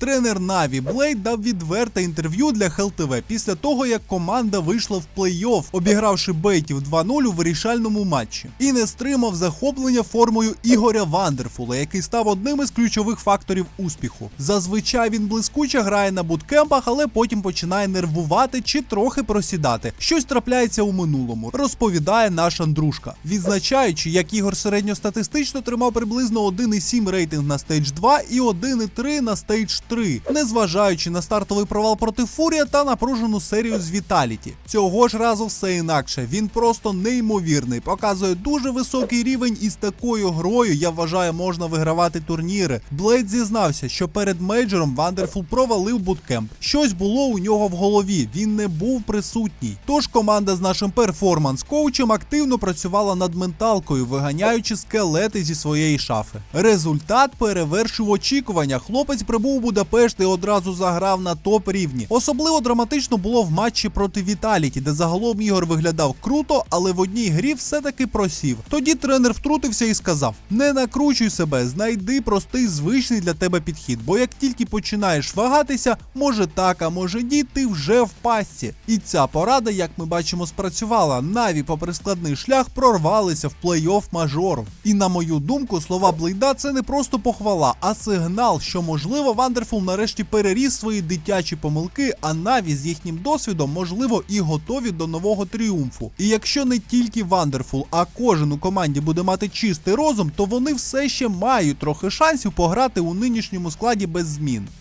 Тренер Наві Блейд дав відверте інтерв'ю для ХЛТВ після того, як команда вийшла в плей-офф, обігравши бейтів 2-0 у вирішальному матчі, і не стримав захоплення формою Ігоря Вандерфула, який став одним із ключових факторів успіху. Зазвичай він блискуче грає на буткемпах, але потім починає нервувати чи трохи просідати. Щось трапляється у минулому, розповідає наш Андрушка, відзначаючи, як Ігор середньостатистично тримав приблизно 1,7 рейтинг на стейдж 2 і 1,3 на стейдж 3, незважаючи на стартовий провал проти Фурія та напружену серію з Віталіті. Цього ж разу все інакше. Він просто неймовірний, показує дуже високий рівень, і з такою грою я вважаю, можна вигравати турніри. Блейд зізнався, що перед мейджором Вандерфул провалив буткемп. Щось було у нього в голові. Він не був присутній. Тож команда з нашим перформанс-коучем активно працювала над менталкою, виганяючи скелети зі своєї шафи. Результат перевершив очікування. Хлопець прибув у Будапешт одразу заграв на топ рівні. Особливо драматично було в матчі проти Віталіті, де загалом Ігор виглядав круто, але в одній грі все-таки просів. Тоді тренер втрутився і сказав: не накручуй себе, знайди простий звичний для тебе підхід, бо як тільки починаєш вагатися, може так, а може ні, ти вже в пастці. І ця порада, як ми бачимо, спрацювала. Наві, попри складний шлях, прорвалися в плей-офф мажору. І на мою думку, слова Блейда це не просто похвала, а сигнал, що можливо Вандерфул нарешті переріс свої дитячі помилки, а Наві з їхнім досвідом, можливо, і готові до нового тріумфу. І якщо не тільки Вандерфул, а кожен у команді буде мати чистий розум, то вони все ще мають трохи шансів пограти у нинішньому складі без змін.